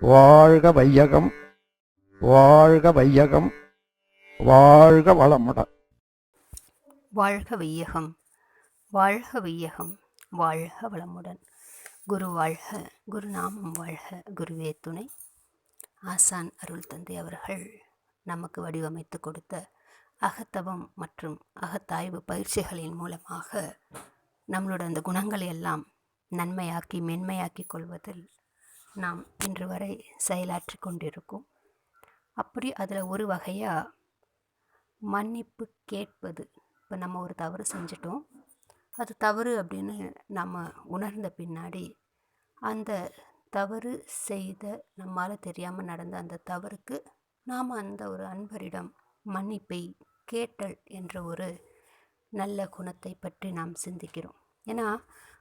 வாழ்க வையகம் வாழ்க வையகம் வாழ்க வளமுடன் வாழ்க வையகம் வாழ்க வையகம் வாழ்க வளமுடன். குரு வாழ்க குருநாமம் வாழ்க குருவே துணை. ஆசான் அருள் தந்தை அவர்கள் நமக்கு வடிவமைத்து கொடுத்த அகத்தவம் மற்றும் அகத்தாய்வு பயிற்சிகளின் மூலமாக நம்மளோட அந்த குணங்களை எல்லாம் நன்மையாக்கி மென்மையாக்கி கொள்வதில் நாம் இன்று வரை செயலாற்றி கொண்டிருக்கோம். அப்படி அதில் ஒரு வகையாக மன்னிப்பு கேட்பது. இப்போ நம்ம ஒரு தவறு செஞ்சிட்டோம். அது தவறு அப்படின்னு நம்ம உணர்ந்த பின்னாடி அந்த தவறு செய்த நம்மால் தெரியாமல் நடந்த அந்த தவறுக்கு நாம் அந்த ஒரு அன்பரிடம் மன்னிப்பை கேட்டல் என்ற ஒரு நல்ல குணத்தை பற்றி நாம் சிந்திக்கிறோம். ஏன்னா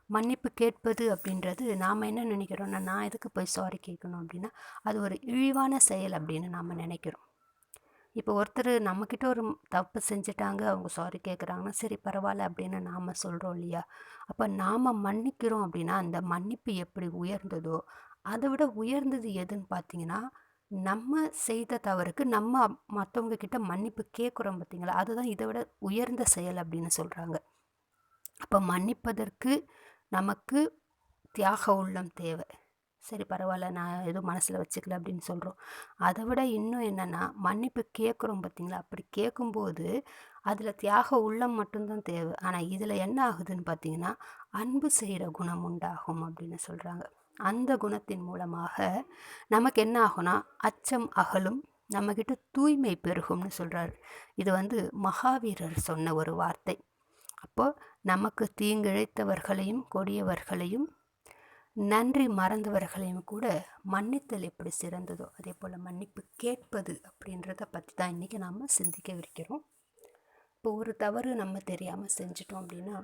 மன்னிப்பு கேட்பது அப்படின்றது நாம் என்ன நினைக்கிறோம்னா நான் எதுக்கு போய் சாரி கேட்கணும் அப்படின்னா அது ஒரு இழிவான செயல் அப்படின்னு நாம் நினைக்கிறோம். இப்போ ஒருத்தர் நம்மக்கிட்ட ஒரு தப்பு செஞ்சுட்டாங்க அவங்க சாரி கேட்குறாங்கன்னா சரி பரவாயில்ல அப்படின்னு நாம் சொல்கிறோம் இல்லையா? அப்போ நாம் மன்னிக்கிறோம் அப்படின்னா அந்த மன்னிப்பு எப்படி உயர்ந்ததோ அதை விட உயர்ந்தது எதுன்னு பார்த்தீங்கன்னா நம்ம செய்த தவறுக்கு நம்ம மற்றவங்க கிட்ட மன்னிப்பு கேட்குறோம் பார்த்தீங்களா? அதுதான் இதை விட உயர்ந்த செயல் அப்படின்னு சொல்கிறாங்க அப்போ மன்னிப்பதற்கு நமக்கு தியாக உள்ளம் தேவை. சரி பரவாயில்ல நான் எதுவும் மனசில் வச்சுக்கல அப்படின்னு சொல்கிறோம் அதை விட இன்னும் என்னென்னா மன்னிப்பு கேட்குறோம் பார்த்தீங்களா அப்படி கேட்கும்போது அதில் தியாக உள்ளம் மட்டும்தான் தேவை. ஆனால் இதில் என்ன ஆகுதுன்னு பார்த்தீங்கன்னா அன்பு செய்கிற குணம் உண்டாகும் அப்படின்னு சொல்கிறாங்க அந்த குணத்தின் மூலமாக நமக்கு என்ன ஆகும்னா அச்சம் அகலும் நம்மக்கிட்ட தூய்மை பெருகும்னு சொல்கிறார் இது வந்து மகாவீரர் சொன்ன ஒரு வார்த்தை. அப்போது நமக்கு தீங்கிழைத்தவர்களையும் கொடியவர்களையும் நன்றி மறந்தவர்களையும் கூட மன்னித்தல் எப்படி சிறந்ததோ அதே போல் மன்னிப்பு கேட்பது அப்படின்றத பற்றி தான் இன்றைக்கி நாம் சிந்திக்கவிருக்கிறோம் இப்போ ஒரு தவறு நம்ம தெரியாமல் செஞ்சிட்டோம் அப்படின்னா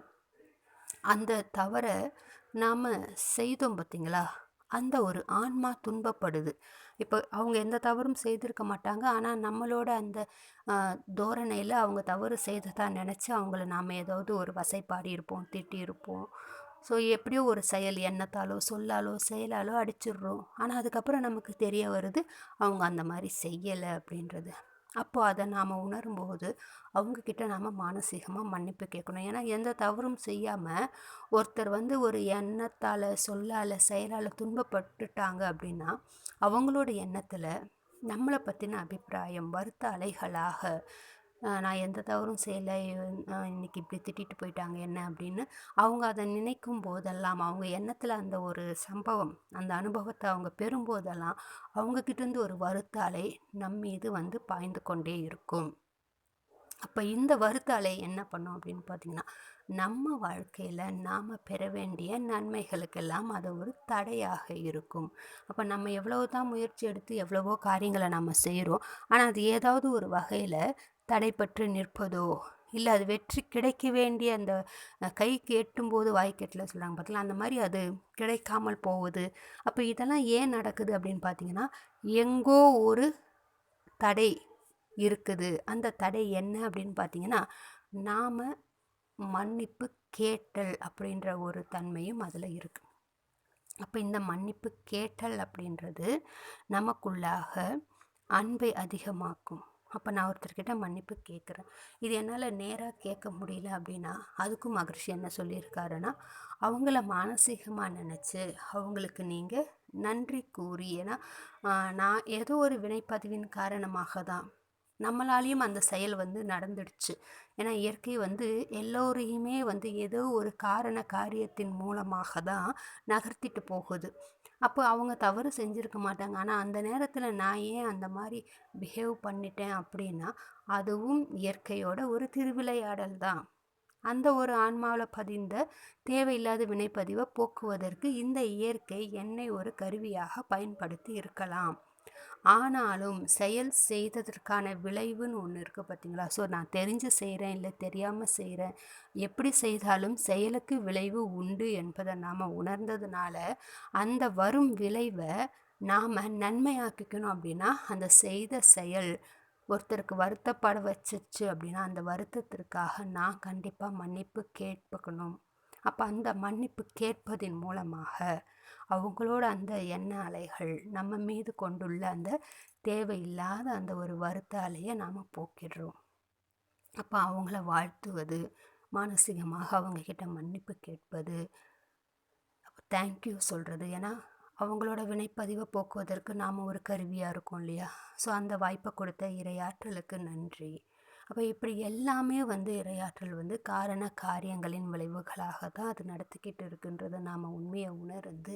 அந்த தவறை நாம் செய்தோம் பார்த்திங்களா அந்த ஒரு ஆன்மா துன்பப்படுது. இப்போ அவங்க எந்த தவறும் செய்திருக்க மாட்டாங்க. ஆனால் நம்மளோட அந்த தோரணையில் அவங்க தவறு செய்ததா நினச்சி அவங்கள நாம் ஏதாவது ஒரு வசைப்பாடி இருப்போம் திட்டி இருப்போம். ஸோ எப்படியோ ஒரு செயல் எண்ணத்தாலோ சொல்லாலோ செயலாலோ அடிச்சிடுறோம். ஆனால் அதுக்கப்புறம் நமக்கு தெரிய வருது அவங்க அந்த மாதிரி செய்யலை அப்படின்றது. அப்போ அதை நாம் உணரும்போது அவங்கக்கிட்ட நாம் மானசீகமாக மன்னிப்பு கேட்கணும். ஏன்னா எந்த தவறும் செய்யாமல் ஒருத்தர் வந்து ஒரு எண்ணத்தால் சொல்லால் செயலால் துன்பப்பட்டுட்டாங்க அப்படின்னா அவங்களோட எண்ணத்தில் நம்மளை பற்றின அபிப்பிராயம் வருத்த அலைகளாக நான் எந்த தவறும் செய்யலை. இன்னைக்கு இப்படி திட்டிட்டு போயிட்டாங்க என்ன அப்படின்னு அவங்க அதை நினைக்கும் போதெல்லாம் அவங்க எண்ணத்தில் அந்த ஒரு சம்பவம் அந்த அனுபவத்தை அவங்க பெறும்போதெல்லாம் அவங்கக்கிட்டேருந்து ஒரு வருத்தாலை நம் மீது வந்து பாய்ந்து கொண்டே இருக்கும். அப்போ இந்த வருத்தாலை என்ன பண்ணும் அப்படின்னு பார்த்தீங்கன்னா நம்ம வாழ்க்கையில் நாம் பெற வேண்டிய நன்மைகளுக்கெல்லாம் அது ஒரு தடையாக இருக்கும். அப்போ நம்ம எவ்வளவு தான் முயற்சி எடுத்து எவ்வளவோ காரியங்களை நம்ம செய்கிறோம் ஆனால் அது ஏதாவது ஒரு வகையில் தடைப்பட்டு நிற்பதோ? இல்லை அது வெற்றி கிடைக்க வேண்டிய அந்த கைக்கு எட்டும்போது வாய்க்கெட்டில் சொல்கிறாங்க பார்த்தீங்களா அந்த மாதிரி அது கிடைக்காமல் போகுது. அப்போ இதெல்லாம் ஏன் நடக்குது அப்படின்னு பார்த்தீங்கன்னா எங்கோ ஒரு தடை இருக்குது. அந்த தடை என்ன அப்படின்னு பார்த்தீங்கன்னா நாம் மன்னிப்பு கேட்டல் அப்படின்ற ஒரு தன்மையும் அதில் இருக்குது அப்போ இந்த மன்னிப்பு கேட்டல் அப்படின்றது நமக்குள்ளாக அன்பை அதிகமாக்கும். அப்போ நான் ஒருத்தர்கிட்ட மன்னிப்பு கேட்குறேன் இது என்னால் நேராக கேட்க முடியல அப்படின்னா அதுக்கும் மகிழ்ச்சி என்ன சொல்லியிருக்காருன்னா அவங்கள மானசீகமாக நினச்சி அவங்களுக்கு நீங்கள் நன்றி கூறி ஏன்னா நான் ஏதோ ஒரு வினைப்பதிவின் காரணமாக தான் நம்மளாலேயும் அந்த செயல் வந்து நடந்துடுச்சு. ஏன்னா இயற்கை வந்து எல்லோரையுமே வந்து ஏதோ ஒரு காரண காரியத்தின் மூலமாக தான் நகர்த்திட்டு போகுது. அப்போ அவங்க தவறு செஞ்சுருக்க மாட்டாங்க. ஆனால் அந்த நேரத்தில் நான் ஏன் அந்த மாதிரி பிஹேவ் பண்ணிட்டேன் அப்படின்னா அதுவும் இயற்கையோட ஒரு திருவிளையாடல் தான். அந்த ஒரு ஆன்மாவில் பதிந்த தேவையில்லாத வினைப்பதிவை போக்குவதற்கு இந்த இயற்கை என்னை ஒரு கருவியாக பயன்படுத்தி இருக்கலாம். ஆனாலும் செயல் செய்ததற்கான விளைவுன்னு ஒன்று இருக்குது பார்த்தீங்களா ஸோ நான் தெரிஞ்சு செய்கிறேன் இல்லை தெரியாமல் செய்கிறேன் எப்படி செய்தாலும் செயலுக்கு விளைவு உண்டு என்பதை நாம் உணர்ந்ததுனால அந்த வரும் விளைவை நாம் நன்மையாக்கிக்கணும் அப்படின்னா அந்த செய்த செயல் ஒருத்தருக்கு வருத்தப்பட வச்சிச்சு அப்படின்னா அந்த வருத்தத்திற்காக நான் கண்டிப்பாக மன்னிப்பு கேட்பக்கணும். அப்போ அந்த மன்னிப்பு கேட்பதின் மூலமாக அவங்களோட அந்த எண்ண அலைகள் நம்ம மீது கொண்டுள்ள அந்த தேவையில்லாத அந்த ஒரு வருத்த அலையை நாம் போக்கிடுறோம். அப்போ அவங்கள வாழ்த்துவது மானசீகமாக அவங்கக்கிட்ட மன்னிப்பு கேட்பது தேங்க்யூ சொல்கிறது ஏன்னா அவங்களோட வினைப்பதிவை போக்குவதற்கு நாம் ஒரு கருவியாக இருக்கோம் இல்லையா? ஸோ அந்த வாய்ப்பை கொடுத்த இரையாற்றலுக்கு நன்றி. அப்போ இப்படி எல்லாமே வந்து இரையாற்றல் வந்து காரண காரியங்களின் விளைவுகளாக தான் அது நடத்திக்கிட்டு இருக்குன்றதை நாம் உண்மையை உணர்ந்து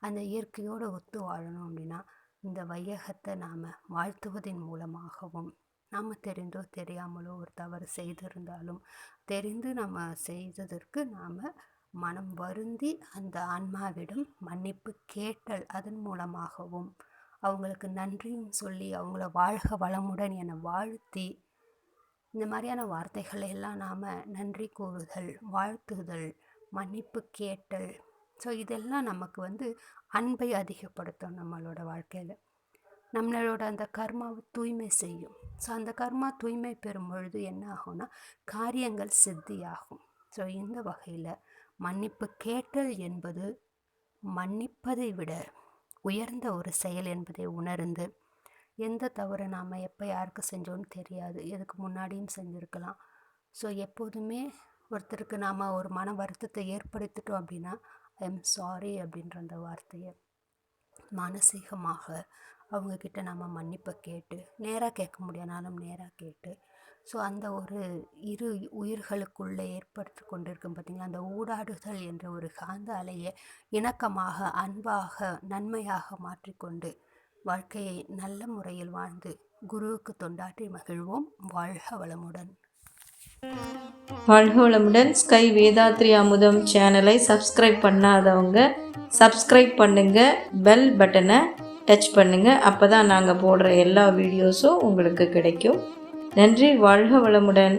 அந்த இயற்கையோடு ஒத்து வாழணும் அப்படின்னா இந்த வையகத்தை நாம் வாழ்த்துவதன் மூலமாகவும் நாம் தெரிந்தோ தெரியாமலோ ஒரு தவறு செய்திருந்தாலும் தெரிந்து நம்ம செய்ததற்கு நாம் மனம் வருந்தி அந்த ஆன்மாவிடம் மன்னிப்பு கேட்டல் அதன் மூலமாகவும் அவங்களுக்கு நன்றியும் சொல்லி அவங்கள வாழ்க வளமுடன் என வாழ்த்தி இந்த மாதிரியான வார்த்தைகளை எல்லாம் நாம் நன்றி கூறுதல் வாழ்த்துதல் மன்னிப்பு கேட்டல். ஸோ இதெல்லாம் நமக்கு வந்து அன்பை அதிகப்படுத்தும் நம்மளோட வாழ்க்கையில். நம்மளோட அந்த கர்மாவை தூய்மை செய்யும். ஸோ அந்த கர்மா தூய்மை பெறும் பொழுது என்ன ஆகும்னா காரியங்கள் சித்தியாகும். ஸோ இந்த வகையில் மன்னிப்பு கேட்டல் என்பது மன்னிப்பதை விட உயர்ந்த ஒரு செயல் என்பதை உணர்ந்து எந்த தவறு நாம் எப்போ யாருக்கு செஞ்சோன்னு தெரியாது. இதுக்கு முன்னாடியும் செஞ்சுருக்கலாம். ஸோ எப்போதுமே ஒருத்தருக்கு நாம் ஒரு மன வருத்தத்தை ஏற்படுத்திட்டோம் அப்படின்னா ஐ எம் சாரி அப்படின்ற அந்த வார்த்தையை மானசீகமாக அவங்கக்கிட்ட நம்ம மன்னிப்பை கேட்டு நேராக கேட்க முடியாதாலும் நேராக கேட்டு. ஸோ அந்த ஒரு இரு உயிர்களுக்குள்ளே ஏற்படுத்தி கொண்டிருக்கும் பார்த்திங்களா அந்த ஊடாடுதல் என்ற ஒரு காந்த அலையை இணக்கமாக அன்பாக நன்மையாக மாற்றிக்கொண்டு வாழ்க்கையை நல்ல முறையில் வாழ்ந்து குருவுக்கு தொண்டாற்றி மகிழ்வோம். வாழ்க வளமுடன். வாழ்க வளமுடன். ஸ்கை வேதாத்ரி அமுதம் சேனலை சப்ஸ்கிரைப் பண்ணாதவங்க சப்ஸ்கிரைப் பண்ணுங்க பெல் பட்டனை டச் பண்ணுங்க. அப்போ தான் நாங்கள் போடுற எல்லா வீடியோஸும் உங்களுக்கு கிடைக்கும். நன்றி. வாழ்க வளமுடன்.